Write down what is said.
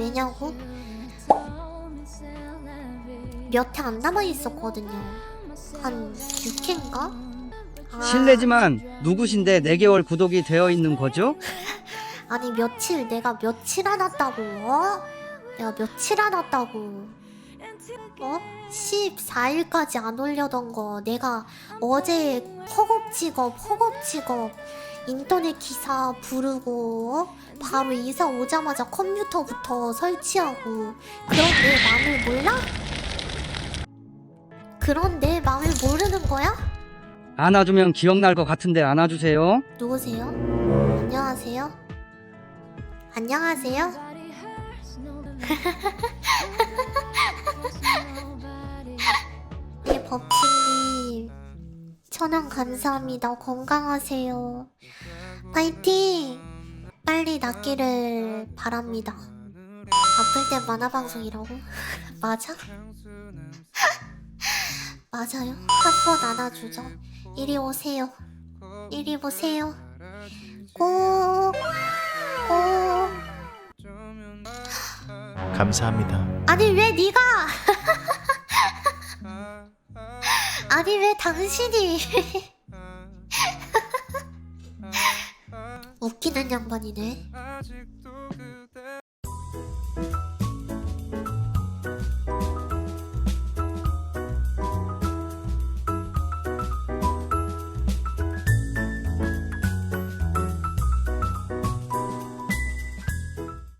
왜냐고? 몇 회 안 남아 있었거든요. 한 6회인가? 아, 실례지만 누구신데 4개월 구독이 되어 있는 거죠? 아니 며칠 내가 며칠 안 왔다고 어? 내가 며칠 안 왔다고 어? 14일까지 안 올려던 거 내가 어제 허겁지겁 허겁지겁 인터넷 기사 부르고 어? 바로 이사 오자마자 컴퓨터부터 설치하고 그런 내 마음을 몰라? 그런 내 마음을 모르는 거야? 안아주면 기억날 것 같은데 안아주세요. 누구세요? 안녕하세요? 안녕하세요? 네, 법치님. 천원 감사합니다. 건강하세요. 파이팅! 빨리 낫기를 바랍니다. 아플 때 만화방송이라고? 맞아? 맞아요. 한번 안아주죠. 이리 오세요. 이리 보세요. 꼭, 꼭. 감사합니다. 아니 왜 네가? 아니 왜 당신이? 음. 음. 음. 웃기는 양반이네.